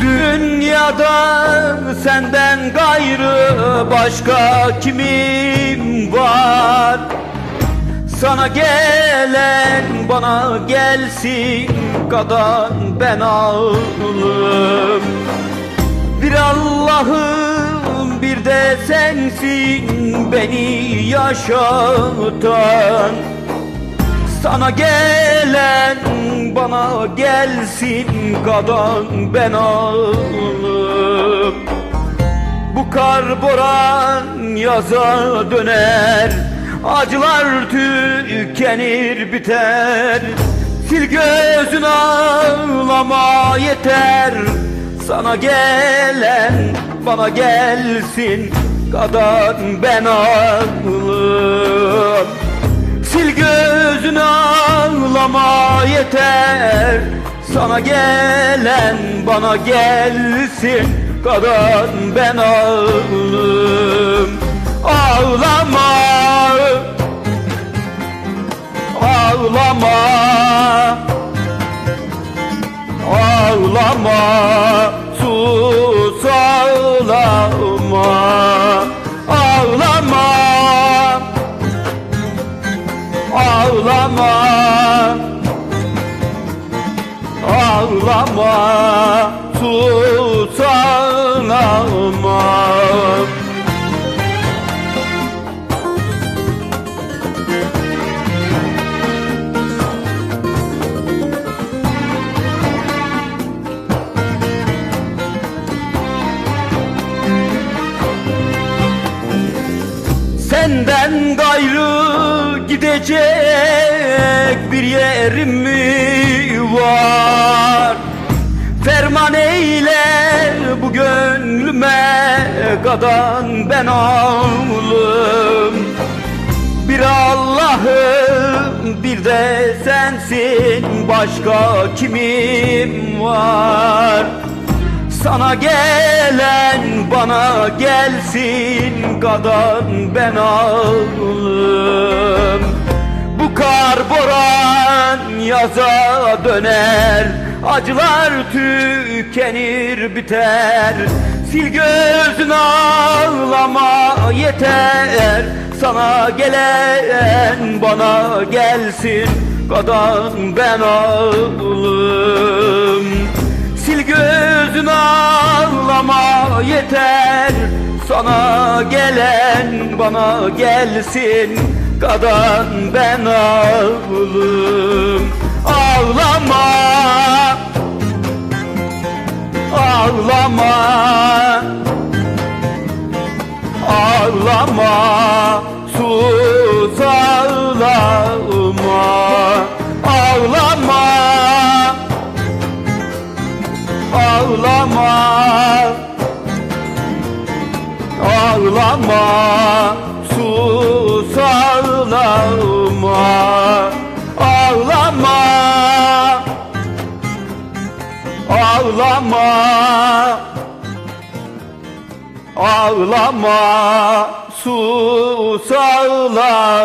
Dünyada senden gayrı başka kimim var? Sana gelen bana gelsin kadar ben ağlım Bir Allah'ım bir de sensin beni yaşatan Sana gelen bana gelsin kadar ben ağlım bu kar boran yaza döner Acılar tükenir biter. Sil gözün ağlama yeter Sana gelen bana gelsin Kadar ben ağlım Sil gözün ağlama yeter. Sana gelen bana gelsin. Kadar ben ağlım Ağlama. Ağlama. Ağlama. Sus Ağlama Ağlama. Ağlama Sus ağlama Senden gayrı gidecek bir yerim mi var? Ferman eyle bu gönlüme kadan ben ağlım Bir Allah'ım bir de sensin başka kimim var? Sana gelen bana gelsin kadar ben ağlım Bu kar boran yaza döner Acılar tükenir biter. Sil gözün ağlama yeter. Sana gelen bana gelsin kadar ben ağlım Sil gözün ağlama yeter. Sana gelen bana gelsin. Kadar ben ağlım Ağlama Ağlama Ağlama Sus ağlama Ağlama. Ağlama Ağlama Sus ağlama